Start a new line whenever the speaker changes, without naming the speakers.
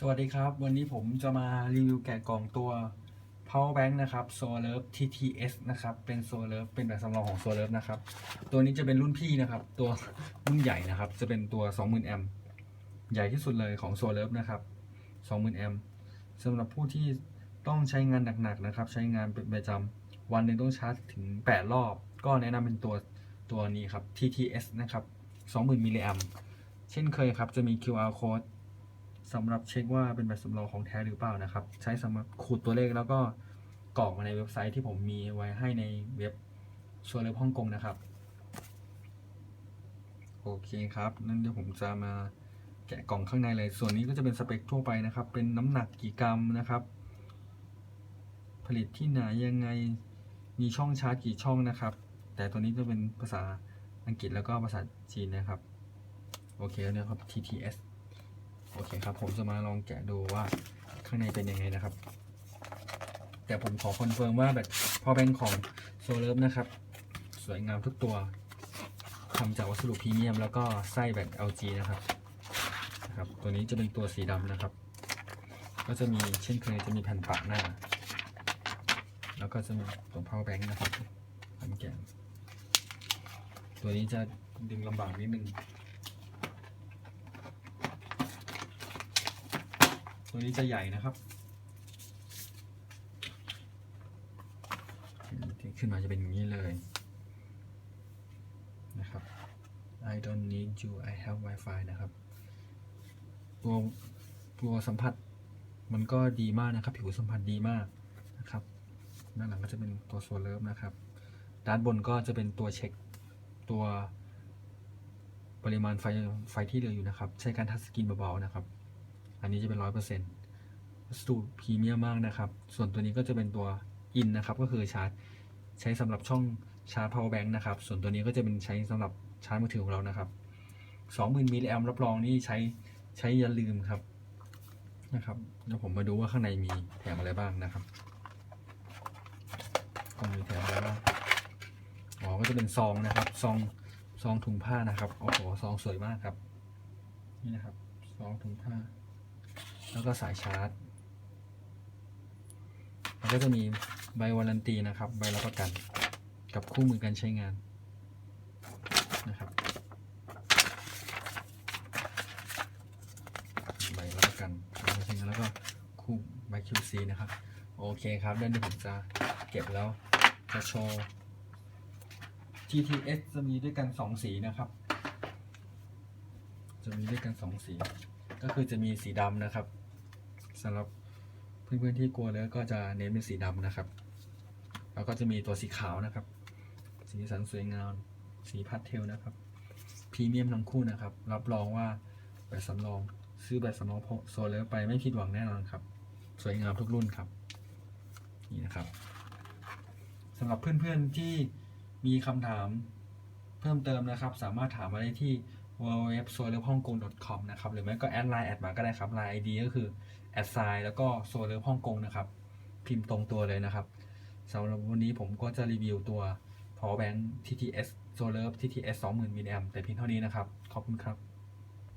สวัสดีครับ วันนี้ผมจะมารีวิวแกะกล่องตัว power bank นะครับ Solar TTS นะครับ เป็น Solar เป็นแบบสำรองของ Solar นะครับ ตัวนี้จะเป็นรุ่นพี่นะครับ ตัวรุ่นใหญ่นะครับ จะเป็นตัว 20,000 แอมป์ใหญ่ที่สุดเลยของ Solar นะครับ 20,000 แอมป์สำหรับผู้ที่ต้องใช้งานหนักๆนะครับ ใช้งานเป็นประจำวันหนึ่งต้องชาร์จถึง 8 รอบ ก็แนะนำเป็นตัวตัวนี้ครับ TTS นะครับ 20,000 มิลลิแอมป์เช่นเคยครับ จะมี QR code สำหรับเช็คว่าเป็นแบบสำรองของแท้หรือเปล่านะครับ ใช้สำหรับขูดตัวเลขแล้วก็กรอกมาในเว็บไซต์ที่ผมมีไว้ให้ในเว็บชัวร์เลฮ่องกงนะครับ โอเคครับนั่นเดี๋ยวผมจะมาแกะกล่องข้างในเลย ส่วนนี้ก็จะเป็นสเปคทั่วไปนะครับ เป็นน้ำหนักกี่กรัมนะครับ ผลิตที่ไหนยังไงมีช่องชาร์จกี่ช่องนะครับ แต่ตัวนี้จะเป็นภาษาอังกฤษแล้วก็ภาษาจีนนะครับ โอเคแล้วนี่ยครับ TTS โอเคครับ ผมจะมาลองแกะดูว่าข้างในเป็นยังไงนะครับ แต่ผมขอคอนเฟิร์มว่าแบบพอเป็นของโซเลิฟนะครับ สวยงามทุกตัวทำจากวัสดุพรีเมียม แล้วก็ไส้แบบ LG นะครับนะครับ ตัวนี้จะเป็นตัวสีดำนะครับ ก็จะมีเช่นเคยจะมีแผ่นปะหน้า แล้วก็จะมีตัว power bank นะครับทำแกะตัวนี้จะดึงลำบากนิดนึง ตัวนี้จะใหญ่นะครับที่ขึ้นมาจะเป็นอย่างนี้เลยนะครับ I don't need you I have Wi-Fi นะครับ ตัวตัวสัมผัสมันก็ดีมากนะครับ ผิวสัมผัสดีมากนะครับ ด้านหลังก็จะเป็นตัวโซลเลิฟนะครับ ด้านบนก็จะเป็นตัวเช็คตัวปริมาณไฟไฟที่เหลืออยู่นะครับ ใช้การทัชสกรีนเบาๆนะครับ อันนี้จะเป็นร้อยเปอร์เซ็นต์วัสดุพรีเมียมมากนะครับ ส่วนตัวนี้ก็จะเป็นตัวอินนะครับ ก็คือชาร์จใช้สำหรับช่องชาร์จ power bank นะครับ ส่วนตัวนี้ก็จะเป็นใช้สำหรับชาร์จมือถือของเรานะครับ20,000มิลลิแอมรับรองนี่ใช้ใช้อย่าลืมครับนะครับเดี๋ยวผมมาดูว่าข้างในมีแถมอะไรบ้างนะครับก็มีแถมอะไรบ้างอ๋อก็จะเป็นซองนะครับ ซองซองถุงผ้านะครับโอ้โหซองสวยมากครับ นี่นะครับ ซองถุงผ้า แล้วก็สายชาร์จแล้วก็จะมีใบวารันตีนะครับ ใบรับประกัน กับคู่มือการใช้งานนะครับใบรับประกันการใช้งานแล้วก็คู่ใบ QC นะครับ โอเคครับเดี๋ยวผมจะเก็บแล้วจะโชว์ TTS จะมีด้วยกัน 2 สีนะครับ จะมีด้วยกัน 2 สี ก็คือจะมีสีดำนะครับ สำหรับเพื่อนๆที่กลัวแล้วก็จะเน้นเป็นสีดำนะครับ แล้วก็จะมีตัวสีขาวนะครับ สีสันสวยงามสีพาสเทลนะครับพรีเมียมทั้งคู่นะครับ รับรองว่าแบบสำรองซื้อแบบสำรองโซเลอร์ไปไม่ผิดหวังแน่นอนครับ สวยงามทุกรุ่นครับ นี่นะครับสำหรับเพื่อนๆที่มีคำถามเพิ่มเติมนะครับ สามารถถามมาได้ที่ w w w s o l e r h o n g k o n g c o m นะครับหรือไม่ก็แอดไลน์แอดมาก็ได้ครับไลน์ ID ก็คือแอดไซน์แล้วก็ s o l e r h o n g k o n g นะครับ พิมพ์ตรงตัวเลยนะครับสำหรับวันนี้ผมก็จะรีวิวตัว power bank TTS Solar TTS 20,000 mAh แต่เพียงเท่านี้นะครับ ขอบคุณครับ